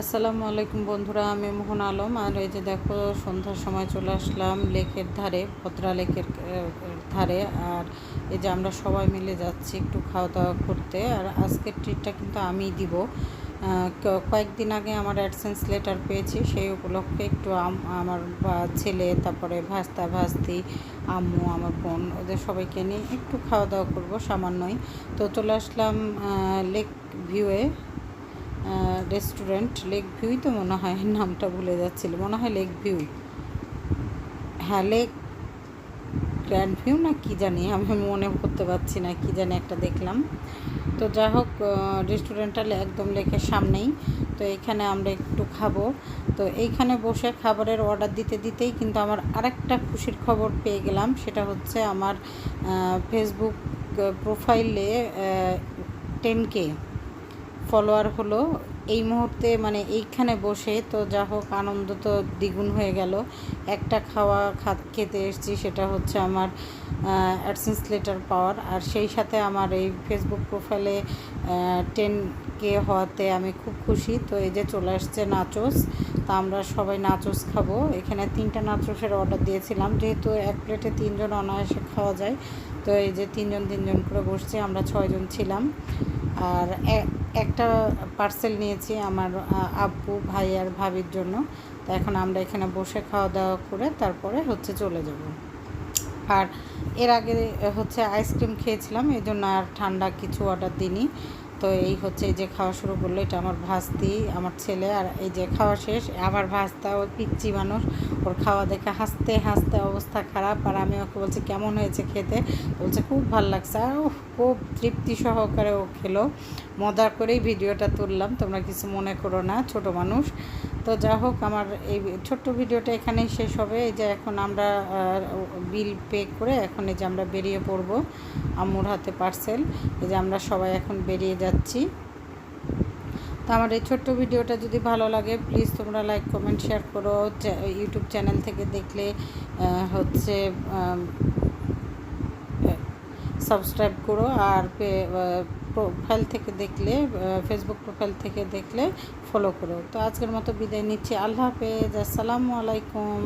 আসসালামু আলাইকুম বন্ধুরা, আমি মোহন আলম। আর এই যে দেখো, সন্ধ্যার সময় চলে আসলাম লেকের ধারে ভদ্রা লেকের ধারে। আর এই যে আমরা সবাই মিলে যাচ্ছি একটু খাওয়া দাওয়া করতে। আর আজকের ট্রিটটা কিন্তু আমিই দিব। কয়েকদিন আগে আমার অ্যাডসেন্স লেটার পেয়েছি, সেই উপলক্ষে একটু আমার ছেলে, তারপরে ভাস্তা, ভাস্তি, আম্মু, আমার বোন, ওদের সবাইকে নিয়ে একটু খাওয়া দাওয়া করব সামান্যই। তো চলে আসলাম লেক ভিউয়ে রেস্টুরেন্ট, লেক ভিউই তো মনে হয় নামটা ভুলে যাচ্ছিল। মনে হয় লেক ভিউ হ্যাঁ লেক গ্র্যান্ড ভিউ না কি জানি, আমি মনে করতে পারছি না, কি জানি একটা দেখলাম। তো যা হোক রেস্টুরেন্টটা একদম লেকের সামনেই। তো এখানে আমরা একটু খাব। তো এইখানে বসে খাবারের অর্ডার দিতে দিতেই কিন্তু আমার আরেকটা খুশির খবর পেয়ে গেলাম। সেটা হচ্ছে আমার ফেসবুক প্রোফাইলে টেন কে ফলোয়ার হলো। এই মুহূর্তে মানে এইখানে বসে তো যা হোক, আনন্দ তো দ্বিগুণ হয়ে গেল। একটা খাওয়া খা- খেতে এসেছি, সেটা হচ্ছে আমার অ্যাডসেন্স লেটার পাওয়ার। আর সেই সাথে আমার এই ফেসবুক প্রোফাইলে টেন কে হওয়াতে আমি খুব খুশি। তো এই যে চলে আসছে নাচোস তা আমরা সবাই নাচোস খাব। এখানে তিনটা নাচোসের অর্ডার দিয়েছিলাম। যেহেতু এক প্লেটে তিনজন অনায়াসে খাওয়া যায়, তো এই যে তিনজন তিনজন করে বসছে, আমরা ছয়জন ছিলাম। আর একটা পার্সেল নিয়েছি আমার আব্বু, ভাই আর ভাবির জন্য। তো এখন আমরা এখানে বসে খাওয়া দাওয়া করে তারপরে হচ্ছে চলে যাব। আর এর আগে হচ্ছে আইসক্রিম খেয়েছিলাম এই জন্য আর ঠান্ডা কিছু অর্ডার দিইনি। তো এই হচ্ছে এই যে খাওয়া শুরু করল, এটা আমার ভাস্তি, আমার ছেলে। আর এই যে খাওয়া শেষ আবার ভাস্তা ও পিচ্ছি মানুষ, ওর খাওয়া দেখে হাসতে হাসতে অবস্থা খারাপ। আর আমি ওকে বলছি, কেমন হয়েছে খেতে? বলছে, খুব ভালো লাগছে। আর ও খুব তৃপ্তি সহকারে ও খেলো। মজা করেই ভিডিওটা তুললাম, তোমরা কিছু মনে করো না, ছোট মানুষ। তো যা হোক, আমার এই ছোট্ট ভিডিওটা এখানেই শেষ হবে। এই যে এখন আমরা বিল পে করে এখন এই যে আমরা বেরিয়ে পড়ব আম্মুর হাতে পার্সেল এই যে আমরা সবাই এখন বেরিয়ে যাচ্ছি। তো আমার এই ছোট্ট ভিডিওটা যদি ভালো লাগে প্লিজ তোমরা লাইক কমেন্ট শেয়ার করো। ইউটিউব চ্যানেল থেকে দেখলে হচ্ছে সাবস্ক্রাইব করো আর প্রোফাইল থেকে দেখলে ফেসবুক প্রোফাইল থেকে দেখলে ফলো করো। তো আজকের মতো বিদায় নিচ্ছি। আল্লাহ হাফেজ। আসসালামু আলাইকুম।